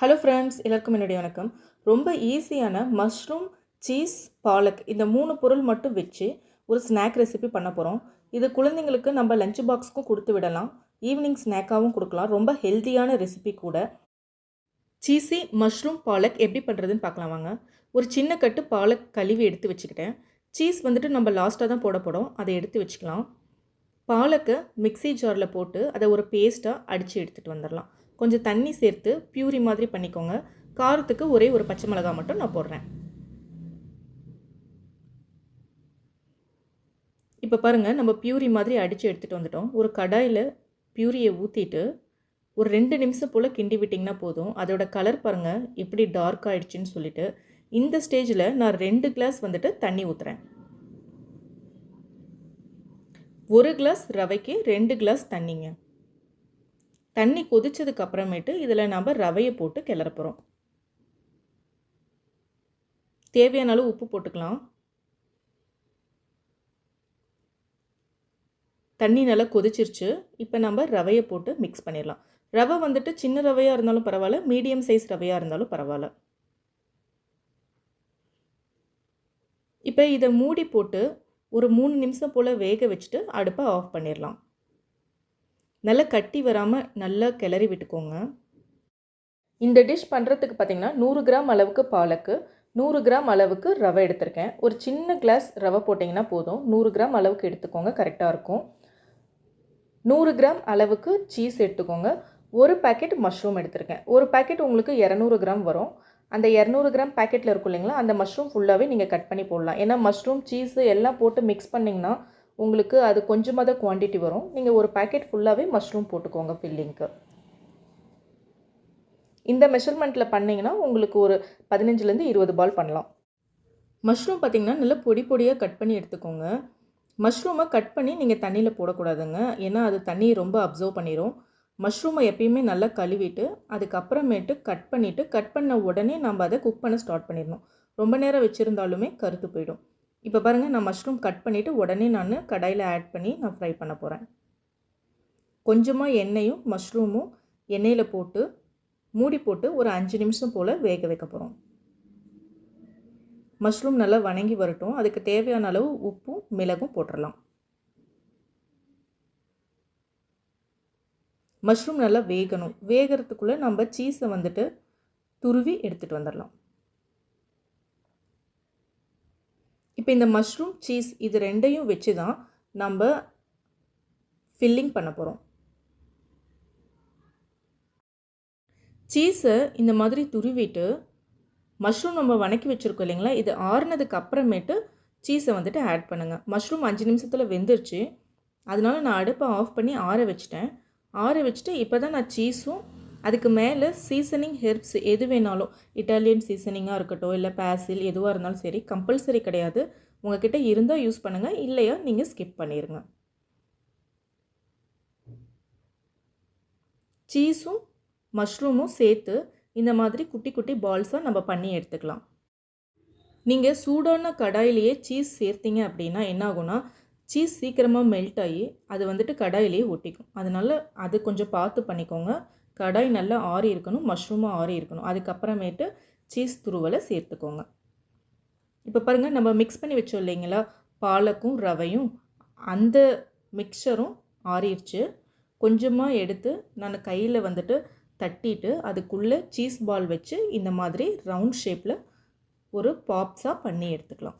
Hello friends எல்லாருக்கும் என்னுடைய வணக்கம். ரொம்ப ஈஸியான மஷ்ரூம் சீஸ் பாலக் இந்த மூணு பொருள் மட்டும் வச்சு ஒரு ஸ்நாக் ரெசிபி பண்ண போகிறோம் இது குழந்தைங்களுக்கு நம்ம லஞ்ச் பாக்ஸ்க்கும் கொடுத்து விடலாம். ஈவினிங் ஸ்நாக்காகவும் கொடுக்கலாம். ரொம்ப ஹெல்த்தியான ரெசிபி கூட. சீஸி மஷ்ரூம் பாலக் எப்படி பண்ணுறதுன்னு பார்க்கலாம் வாங்க. ஒரு சின்ன கட்டு பாலக் கழுவி எடுத்து வச்சுக்கிட்டேன். சீஸ் வந்துட்டு நம்ம லாஸ்ட்டாக தான் போட போகிறோம் அதை எடுத்து வச்சுக்கலாம். பாலக்கை மிக்ஸி ஜாரில் போட்டு அதை ஒரு பேஸ்ட்டாக அடித்து எடுத்துகிட்டு வந்துடலாம் கொஞ்சம் தண்ணி சேர்த்து பியூரி மாதிரி பண்ணிக்கோங்க. காரத்துக்கு ஒரே ஒரு பச்சை மிளகாய் மட்டும் நான் போடுறேன். இப்போ பாருங்கள் நம்ம பியூரி மாதிரி அடித்து எடுத்துகிட்டு வந்துட்டோம். ஒரு கடாயில் பியூரியை ஊற்றிட்டு ஒரு ரெண்டு நிமிஷம் போல் கிண்டி விட்டிங்கன்னா போதும். அதோட கலர் பாருங்கள் எப்படி டார்க் ஆகிடுச்சின்னு சொல்லிட்டு இந்த ஸ்டேஜில் நான் ரெண்டு கிளாஸ் வந்துட்டு தண்ணி ஊற்றுறேன் ஒரு கிளாஸ் ரவைக்கு ரெண்டு கிளாஸ் தண்ணிங்க. தண்ணி கொதிச்சதுக்கு அப்புறமேட்டு இதில் நம்ம ரவையை போட்டு கிளற போகிறோம் தேவையான அளவு உப்பு போட்டுக்கலாம். தண்ணி நல்லா கொதிச்சிருச்சு. இப்போ நம்ம ரவையை போட்டு மிக்ஸ் பண்ணிடலாம். ரவை வந்துட்டு சின்ன ரவையாக இருந்தாலும் பரவாயில்ல மீடியம் சைஸ் ரவையாக இருந்தாலும் பரவாயில்ல. இப்போ இதை மூடி போட்டு ஒரு மூணு நிமிஷம் போல் வேக வச்சுட்டு அடுப்பை ஆஃப் பண்ணிடலாம். நல்லா கட்டி வராமல் நல்லா கிளறி விட்டுக்கோங்க. இந்த டிஷ் பண்ணுறதுக்கு பார்த்திங்கன்னா நூறு கிராம் அளவுக்கு பாலக்கு நூறு கிராம் அளவுக்கு ரவை எடுத்திருக்கேன். ஒரு சின்ன கிளாஸ் ரவை போட்டிங்கன்னா போதும். நூறு கிராம் அளவுக்கு எடுத்துக்கோங்க கரெக்டாக இருக்கும். நூறு கிராம் அளவுக்கு சீஸ் எடுத்துக்கோங்க. ஒரு பேக்கெட் மஷ்ரூம் எடுத்திருக்கேன். ஒரு பேக்கெட் உங்களுக்கு இரநூறு கிராம் வரும். அந்த இரநூறு கிராம் பேக்கெட்டில் இருக்கும் இல்லைங்களா அந்த மஷ்ரூம் ஃபுல்லாகவே நீங்கள் கட் பண்ணி போடலாம். ஏன்னா மஷ்ரூம் சீஸு எல்லாம் போட்டு மிக்ஸ் பண்ணிங்கன்னா உங்களுக்கு அது கொஞ்சமாக தான் குவான்டிட்டி வரும். நீங்கள் ஒரு பேக்கெட் ஃபுல்லாகவே மஷ்ரூம் போட்டுக்கோங்க ஃபில்லிங்க்கு இந்த மெஷர்மெண்ட்டில் பண்ணிங்கன்னா உங்களுக்கு ஒரு பதினஞ்சுலேருந்து இருபது பால் பண்ணலாம். மஷ்ரூம் பார்த்திங்கன்னா நல்லா பொடி பொடியாக கட் பண்ணி எடுத்துக்கோங்க. மஷ்ரூமை கட் பண்ணி நீங்கள் தண்ணியில் போடக்கூடாதுங்க. ஏன்னா அது தண்ணியை ரொம்ப அப்சர்வ் பண்ணிடும் மஷ்ரூமை எப்பயுமே நல்லா கழுவிட்டு அதுக்கப்புறமேட்டு கட் பண்ணிவிட்டு கட் பண்ண உடனே நம்ம அதை குக் பண்ண ஸ்டார்ட் பண்ணிடணும். ரொம்ப நேரம் வச்சுருந்தாலுமே கருத்து போயிடும். இப்போ பாருங்கள் நான் மஷ்ரூம் கட் பண்ணிவிட்டு உடனே நான் கடாயில் ஆட் பண்ணி நான் ஃப்ரை பண்ண போகிறேன் கொஞ்சமாக எண்ணெயும் மஷ்ரூமும் எண்ணெயில் போட்டு மூடி போட்டு ஒரு அஞ்சு நிமிஷம் போல் வேக வைக்க போகிறோம் மஷ்ரூம் நல்லா வணங்கி வரட்டும். அதுக்கு தேவையான அளவு உப்பும் மிளகும் போட்டுடலாம் மஷ்ரூம் நல்லா வேகணும். வேகிறதுக்குள்ளே நம்ம சீஸை வந்துட்டு துருவி எடுத்துகிட்டு வந்துடலாம் இப்போ இந்த மஷ்ரூம் சீஸ் இது ரெண்டையும் வச்சு தான் நம்ம ஃபில்லிங் பண்ண போகிறோம் சீஸை இந்த மாதிரி துருவிட்டு மஷ்ரூம் நம்ம வணக்கி வச்சுருக்கோம் இல்லைங்களா? இது ஆறுனதுக்கு அப்புறமேட்டு சீஸை வந்துட்டு ஆட் பண்ணுங்கள் மஷ்ரூம் அஞ்சு நிமிஷத்தில் வெந்துருச்சு. அதனால நான் அடுப்பை ஆஃப் பண்ணி ஆற வச்சிட்டேன். ஆற வச்சுட்டு இப்போ தான் நான் சீஸும் அதுக்கு மேலே சீசனிங் ஹெர்ப்ஸ் எது வேணாலும் இட்டாலியன் சீசனிங்காக இருக்கட்டும் இல்லை பேசில் எதுவாக இருந்தாலும் சரி கம்பல்சரி கிடையாது. உங்ககிட்ட இருந்தால் யூஸ் பண்ணுங்கள் இல்லையா நீங்கள் ஸ்கிப் பண்ணிடுங்க சீஸும் மஷ்ரூமும் சேர்த்து இந்த மாதிரி குட்டி குட்டி பால்ஸாக நம்ம பண்ணி எடுத்துக்கலாம். நீங்கள் சூடான கடாயிலேயே சீஸ் சேர்த்திங்க அப்படின்னா என்ன ஆகும்னா சீஸ் சீக்கிரமாக மெல்ட் ஆகி அது வந்துட்டு கடாயிலேயே ஒட்டிக்கும். அதனால் அது கொஞ்சம் பார்த்து பண்ணிக்கோங்க. கடாய் நல்லா ஆறி இருக்கணும் மஷ்ரூமும் ஆறி இருக்கணும். அதுக்கப்புறமேட்டு சீஸ் துருவலை சேர்த்துக்கோங்க. இப்போ பாருங்கள் நம்ம மிக்ஸ் பண்ணி வச்சோம் இல்லைங்களா? பாலக்கும் ரவையும் அந்த மிக்சரும் ஆறிடுச்சு கொஞ்சமாக எடுத்து நான் கையில் வந்துட்டு தட்டிட்டு அதுக்குள்ளே சீஸ் பால் வச்சு இந்த மாதிரி ரவுண்ட் ஷேப்பில் ஒரு பாப்ஸாக பண்ணி எடுத்துக்கலாம்.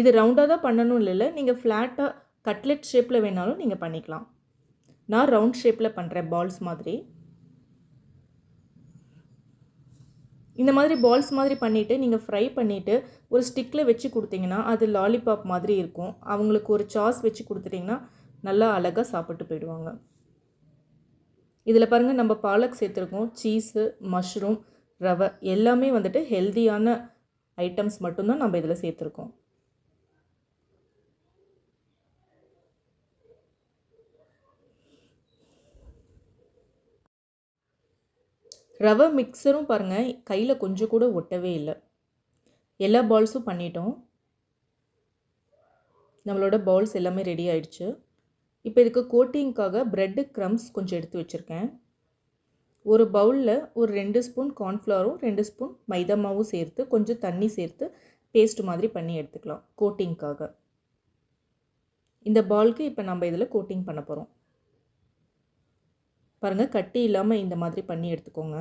இது ரவுண்டாக தான் பண்ணணும் இல்லை நீங்கள் ஃப்ளாட்டாக கட்லெட் ஷேப்பில் வேணாலும் நீங்கள் பண்ணிக்கலாம். நான் ரவுண்ட் ஷேப்பில் பண்ணுறேன் பால்ஸ் மாதிரி. இந்த மாதிரி பால்ஸ் மாதிரி பண்ணிவிட்டு நீங்கள் ஃப்ரை பண்ணிவிட்டு ஒரு ஸ்டிக்கில் வச்சு கொடுத்தீங்கன்னா அது லாலிபாப் மாதிரி இருக்கும். அவங்களுக்கு ஒரு சாஸ் வச்சு கொடுத்துட்டிங்கன்னா நல்லா அழகாக சாப்பிட்டு போயிடுவாங்க. இதில் பாருங்கள் நம்ம பாலக் சேர்த்துருக்கோம். சீஸு மஷ்ரூம் ரவை எல்லாமே வந்துட்டு ஹெல்த்தியான ஐட்டம்ஸ் மட்டும்தான் நம்ம இதில் சேர்த்துருக்கோம். ரவை மிக்சரும் பாருங்கள் கையில் கொஞ்சம் கூட ஒட்டவே இல்லை. எல்லா பால்ஸும் பண்ணிட்டோம். நம்மளோட பால்ஸ் எல்லாமே ரெடி ஆயிடுச்சு. இப்போ இதுக்கு கோட்டிங்க்காக ப்ரெட்டு க்ரம்ஸ் கொஞ்சம் எடுத்து வச்சுருக்கேன். ஒரு பவுலில் ஒரு ரெண்டு ஸ்பூன் கார்ன்ஃப்ளவரும் ரெண்டு ஸ்பூன் மைதா மாவும் சேர்த்து கொஞ்சம் தண்ணி சேர்த்து பேஸ்ட் மாதிரி பண்ணி எடுத்துக்கலாம் கோட்டிங்க்காக. இந்த பால்க்கு இப்போ நம்ம இதில் கோட்டிங் பண்ண போகிறோம் பாருங்கள் கட்டி இல்லாமல் இந்த மாதிரி பண்ணி எடுத்துக்கோங்க.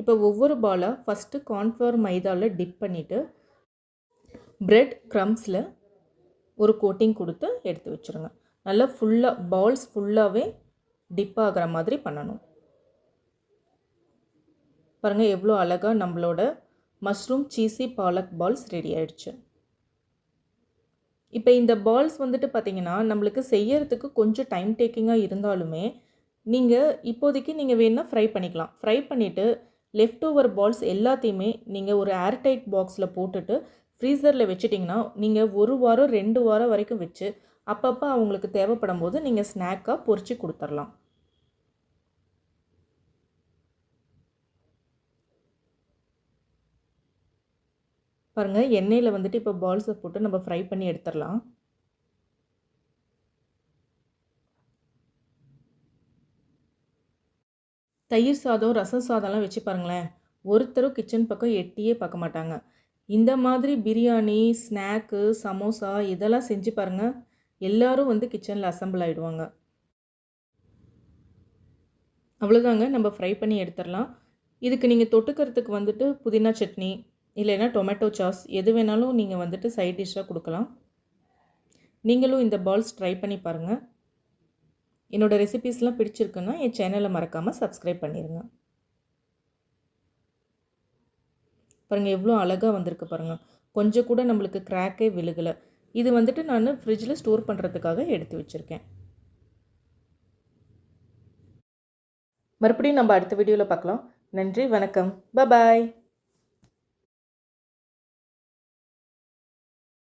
இப்போ ஒவ்வொரு பாலாக ஃபஸ்ட்டு கார்ன்ஃப்ளவர் மைதாவில் டிப் பண்ணிவிட்டு ப்ரெட் க்ரம்ஸில் ஒரு கோட்டிங் கொடுத்து எடுத்து வச்சுருங்க. நல்லா ஃபுல்லாக பால்ஸ் ஃபுல்லாகவே டிப் ஆகிற மாதிரி பண்ணணும். பாருங்கள் எவ்வளோ அழகாக நம்மளோட mushroom cheesy palak balls ready ஆயிடுச்சு. இப்போ இந்த பால்ஸ் வந்துட்டு பார்த்திங்கன்னா நம்மளுக்கு செய்யறதுக்கு கொஞ்சம் டைம் டேக்கிங்காக இருந்தாலுமே நீங்கள் இப்போதைக்கு நீங்கள் வேணுன்னா ஃப்ரை பண்ணிக்கலாம். ஃப்ரை பண்ணிவிட்டு லெஃப்ட் ஓவர் பால்ஸ் எல்லாத்தையுமே நீங்கள் ஒரு ஏர்டைட் பாக்ஸில் போட்டுட்டு ஃப்ரீசரில் வச்சுட்டிங்கன்னா நீங்கள் ஒரு வாரம் ரெண்டு வாரம் வரைக்கும் வச்சு அப்பப்போ அவங்களுக்கு தேவைப்படும் போது நீங்கள் ஸ்நாக்காக பொறிச்சு கொடுத்துர்லாம் பாருங்கள் எண்ணெயில் வந்துட்டு இப்போ பால்ஸை போட்டு நம்ம ஃப்ரை பண்ணி எடுத்துடலாம். தயிர் சாதம் ரசம் சாதம்லாம் வச்சு பாருங்களேன். ஒருத்தரும் கிச்சன் பக்கம் எட்டியே பார்க்க மாட்டாங்க. இந்த மாதிரி பிரியாணி ஸ்நாக்கு சமோசா இதெல்லாம் செஞ்சு பாருங்கள் எல்லாரும் வந்து கிச்சனில் அசம்பிள் ஆகிடுவாங்க அவ்வளோதாங்க நம்ம ஃப்ரை பண்ணி எடுத்துடலாம். இதுக்கு நீங்கள் தொட்டுக்கிறதுக்கு வந்துட்டு புதினா சட்னி இல்லைன்னா டொமேட்டோ சாஸ் எது வேணாலும் நீங்கள் வந்துட்டு சைட் டிஷ்ஷாக கொடுக்கலாம். நீங்களும் இந்த பால்ஸ் ட்ரை பண்ணி பாருங்கள் என்னோடய ரெசிபீஸ்லாம் பிடிச்சிருக்குன்னா என் சேனலை மறக்காமல் சப்ஸ்கிரைப் பண்ணிடுங்க பாருங்கள் எவ்வளோ அழகாக வந்திருக்கு பாருங்கள் கொஞ்சம் கூட நம்மளுக்கு கிராக்கே விழுகலை. இது வந்துட்டு நான் ஃப்ரிட்ஜில் ஸ்டோர் பண்ணுறதுக்காக எடுத்து வச்சுருக்கேன். மறுபடியும் நம்ம அடுத்த வீடியோவில் பார்க்கலாம். நன்றி வணக்கம். பபாய்